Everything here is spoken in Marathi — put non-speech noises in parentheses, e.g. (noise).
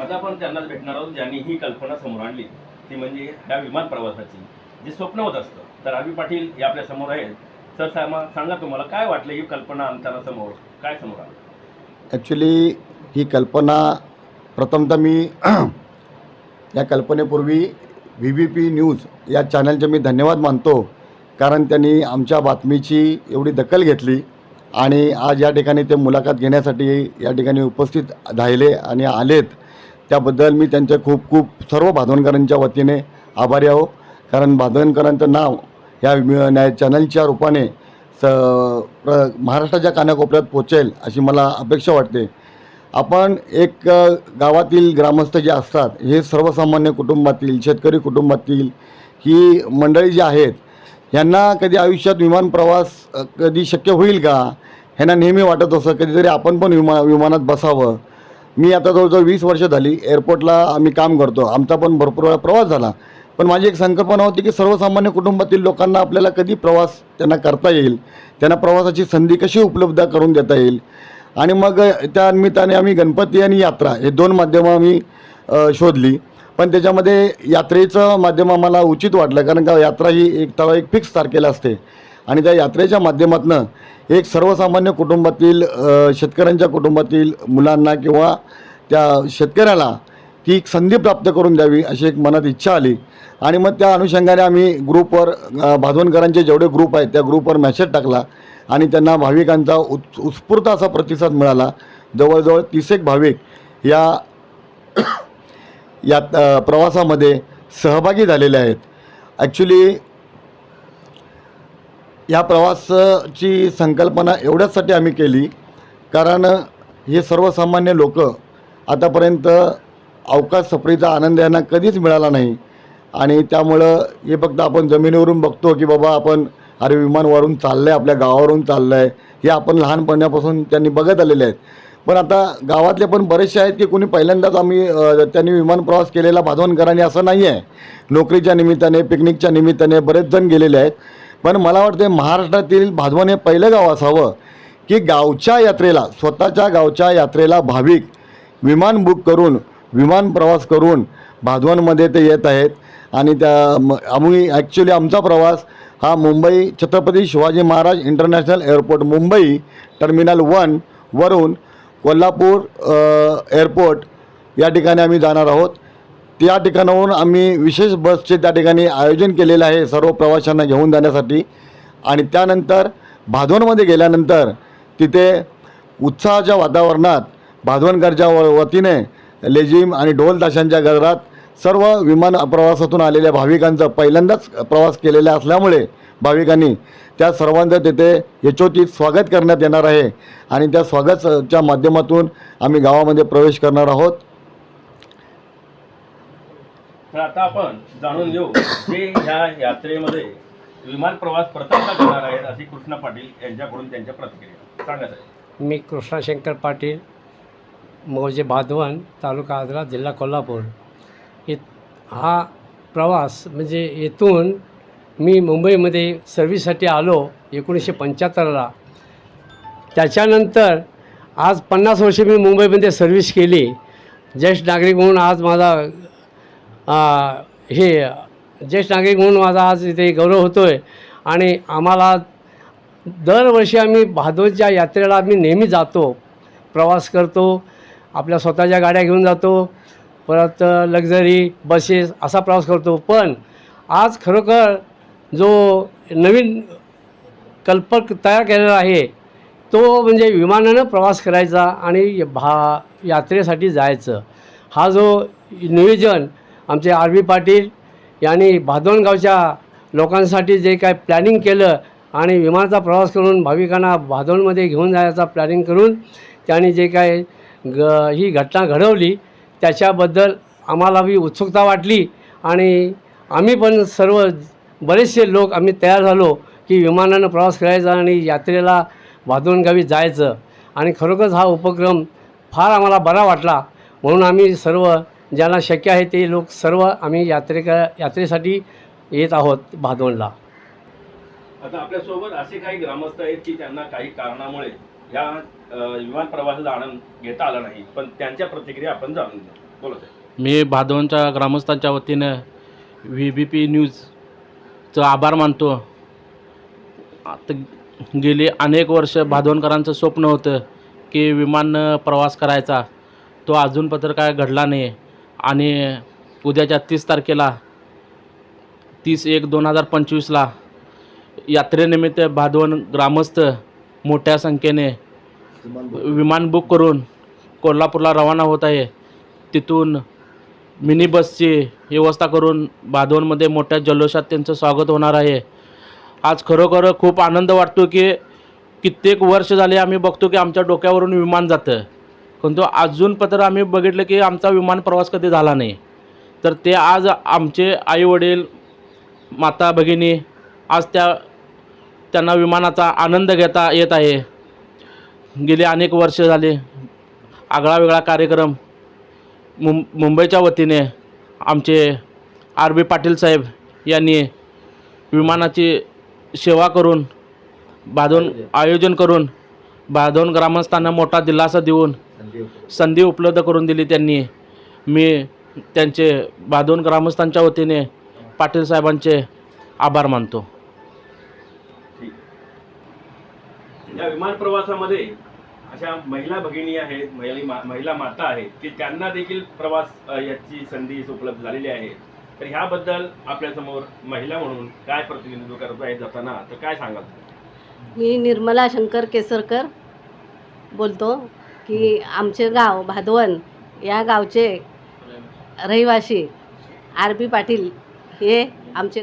आता आपण त्यांनाच भेटणार आहोत ज्यांनी ही कल्पना समोर आणली. ती म्हणजे ह्या विमान प्रवासाची जे स्वप्न होत असतं. तर रवी पाटील हे आपल्यासमोर आहेत. तर सामा सांगा तुम्हाला काय वाटलं ही कल्पना आणताना समोर? काय समोर आलं? ॲक्च्युली ही कल्पना प्रथमतः मी (clears throat) या कल्पनेपूर्वी व्ही बी पी न्यूज या चॅनलचे मी धन्यवाद मानतो. कारण त्यांनी आमच्या बातमीची एवढी दखल घेतली आणि आज या ठिकाणी ते मुलाखत घेण्यासाठी या ठिकाणी उपस्थित राहिले आणि आलेत. त्याबद्दल मी त्यांचे खूप खूप सर्व भादवणकरांच्या वतीने आभारी आहो. कारण भादवणकरांचं नाव या न्याय चॅनलच्या रूपाने स प्र महाराष्ट्राच्या कानाकोपऱ्यात पोचेल अशी मला अपेक्षा वाटते. आपण एक गावातील ग्रामस्थ जे असतात हे सर्वसामान्य कुटुंबातील शेतकरी कुटुंबातील ही मंडळी जी आहेत यांना कधी आयुष्यात विमान प्रवास कधी शक्य होईल का? ह्यांना नेहमी वाटत असं कधीतरी आपण पण विमा विमानात बसावं. मी आता जवळजवळ वीस वर्ष झाली एअरपोर्टला आम्ही काम करतो. आमचा पण भरपूर वेळा प्रवास झाला. पण माझी एक संकल्पना होती की सर्वसामान्य कुटुंबातील लोकांना आपल्याला कधी प्रवास त्यांना करता येईल त्यांना प्रवासाची संधी कशी उपलब्ध करून देता येईल? आणि मग त्या निमित्ताने आम्ही गणपती आणि यात्रा हे दोन माध्यमं आम्ही शोधली. पण त्याच्यामध्ये यात्रेचं माध्यम आम्हाला उचित वाटलं कारण का यात्रा ही एक तवा एक फिक्स तारखेला असते. आणि त्या यात्रेच्या माध्यमातून एक सर्वसामान्य कुटुंबातील शेतकऱ्यांच्या कुटुंबातील मुलांना किंवा त्या शेतकऱ्याला ती एक संधी प्राप्त करून द्यावी अशी एक मनात इच्छा आली. आणि मग त्या अनुषंगाने आम्ही ग्रुपवर अ, भादवणकरांचे जेवढे ग्रुप आहेत त्या ग्रुपवर मेसेज टाकला आणि त्यांना भाविकांचा उत् उत्स्फूर्त असा प्रतिसाद मिळाला. जवळजवळ तीस एक भाविक या (coughs) या प्रवासामध्ये सहभागी झालेले आहेत. ॲक्च्युली या प्रवासाची संकल्पना एवढ्याचसाठी आम्ही केली कारण हे सर्वसामान्य लोक आतापर्यंत अवकाश सफरीचा आनंद यांना कधीच मिळाला नाही. आणि त्यामुळं हे फक्त आपण जमिनीवरून बघतो की बाबा आपण अरे विमानवरून चाललं आहे आपल्या गावावरून चाललं आहे हे आपण लहानपणापासून त्यांनी बघत आलेले आहेत. पण आता गावातले पण बरेचसे आहेत की कोणी पहिल्यांदाच आम्ही त्यांनी विमान प्रवास केलेला बांधवणकरांनी असं नाही आहे नोकरीच्या निमित्ताने पिकनिकच्या निमित्ताने बरेच जण गेलेले आहेत. पण मला वाटते महाराष्ट्रातील भादवन हे पहिलं गाव असावं की गावच्या यात्रेला स्वतःच्या गावच्या यात्रेला भाविक विमान बुक करून विमान प्रवास करून भादवनमध्ये ते येत आहेत. आणि त्या आम्ही ॲक्च्युली आमचा प्रवास हा Mumbai Chhatrapati Shivaji Maharaj international airport Mumbai terminal one वरून कोल्हापूर एअरपोर्ट या ठिकाणी आम्ही जाणार आहोत. त्या ठिकाणाहून आम्ही विशेष बसचे त्या ठिकाणी आयोजन केलेलं आहे सर्व प्रवाशांना घेऊन जाण्यासाठी. आणि त्यानंतर भादवणमध्ये गेल्यानंतर तिथे उत्साहाच्या वातावरणात भादवणकरच्या व वतीने लेझिम आणि ढोल ताशांच्या गजरात सर्व विमान प्रवासातून आलेल्या भाविकांचा पहिल्यांदाच प्रवास केलेला असल्यामुळे भाविकांनी त्या सर्वांचं तिथे यचोचित स्वागत करण्यात येणार आहे. आणि त्या स्वागतच्या माध्यमातून आम्ही गावामध्ये प्रवेश करणार आहोत. तर आता आपण जाणून घेऊ जे ह्या यात्रेमध्ये विमान प्रवास प्रथमता करणार आहेत अशी कृष्णा पाटील यांच्याकडून त्यांच्या प्रतिक्रिया. सांगा साहेब मी कृष्णाशंकर पाटील मौजे भादवण तालुका आजरा जिल्हा कोल्हापूर. इत हा प्रवास म्हणजे येथून मी मुंबईमध्ये सर्व्हिससाठी आलो एकोणीसशे पंच्याहत्तरला. त्याच्यानंतर आज पन्नास वर्षे मी मुंबईमध्ये सर्व्हिस केली. ज्येष्ठ नागरिक म्हणून आज माझा हे ज्येष्ठ नागरिक म्हणून माझा आज इथे गौरव होतो आहे आणि आम्हाला दरवर्षी आम्ही भादोच्या यात्रेला आम्ही नेहमी जातो. प्रवास करतो आपल्या स्वतःच्या गाड्या घेऊन जातो परत लक्झरी बसेस असा प्रवास करतो. पण आज खरोखर जो नवीन कल्पक तयार केलेला आहे तो म्हणजे विमानानं प्रवास करायचा आणि भा यात्रेसाठी जायचं. हा जो नियोजन आमचे आर बी पाटील यांनी भादोणगावच्या लोकांसाठी जे काय प्लॅनिंग केलं आणि विमानाचा प्रवास करून भाविकांना भादोणमध्ये घेऊन जायचा प्लॅनिंग करून त्यांनी जे काय ग ही घटना घडवली त्याच्याबद्दल आम्हाला बी उत्सुकता वाटली आणि आम्ही पण सर्व बरेचसे लोक आम्ही तयार झालो की विमानानं प्रवास करायचा आणि यात्रेला भादोणगावी जायचं. आणि खरोखरच हा उपक्रम फार आम्हाला बरा वाटला. म्हणून आम्ही सर्व ज्यांना शक्य आहे ते लोक सर्व आम्ही यात्रेका यात्रेसाठी येत आहोत भादोणला आता आपल्यासोबत असे काही ग्रामस्थ आहेत की त्यांना काही कारणामुळे या विमान प्रवासाचा आनंद घेता आला नाही. पण त्यांच्या प्रतिक्रिया आपण जाणून घेऊ. मी भादवनच्या ग्रामस्थांच्या वतीनं व्ही बी पी न्यूजचं आभार मानतो. आता गेली अनेक वर्ष भादवनकरांचं स्वप्न होतं की विमान प्रवास करायचा. तो अजून पत्र काय घडला नाही. आणि उद्याच्या तीस तारखेला तीस एक दोन हजार पंचवीसला यात्रेनिमित्त भादवन ग्रामस्थ मोठ्या संख्येने विमान बुक करून कोल्हापूरला रवाना होत आहे. तिथून मिनी बसची व्यवस्था करून भादवनमध्ये मोठ्या जल्लोषात त्यांचं स्वागत होणार आहे. आज खरोखर खूप आनंद वाटतो की कित्येक वर्ष झाले आम्ही बघतो की आमच्या डोक्यावरून विमान जातं. परंतु अजून पत्र आम्ही बघितलं की आमचा विमान प्रवास कधी झाला नाही. तर ते आज आमचे आईवडील माता भगिनी आज त्या त्यांना विमानाचा आनंद घेता येत आहे. गेली अनेक वर्ष झाले. आगळा वेगळा कार्यक्रम मुं मुंबईच्या वतीने आमचे आर बी पाटील साहेब यांनी विमानाची सेवा करून बांधून आयोजन करून बांधून ग्रामस्थांना मोठा दिलासा देऊन संधी उपलब्ध करून दिली त्यांनी. मी त्यांचे बांधून ग्रामस्थांच्या वतीने पाटील साहेबांचे आभार मानतो. या विमान प्रवासामध्ये अशा महिला भगिनी आहेत महिला मा- महिला माता आहेत की त्यांना देखील प्रवास याची संधी उपलब्ध झालेली आहे. तर ह्याबद्दल आपल्यासमोर महिला म्हणून काय प्रतिनिधित्व करत आहे जाताना तर काय सांगाल? मी निर्मला शंकर केसरकर बोलतो की आमचे गाव भादवन या गावचे रहिवासी आर बी पाटील हे आमचे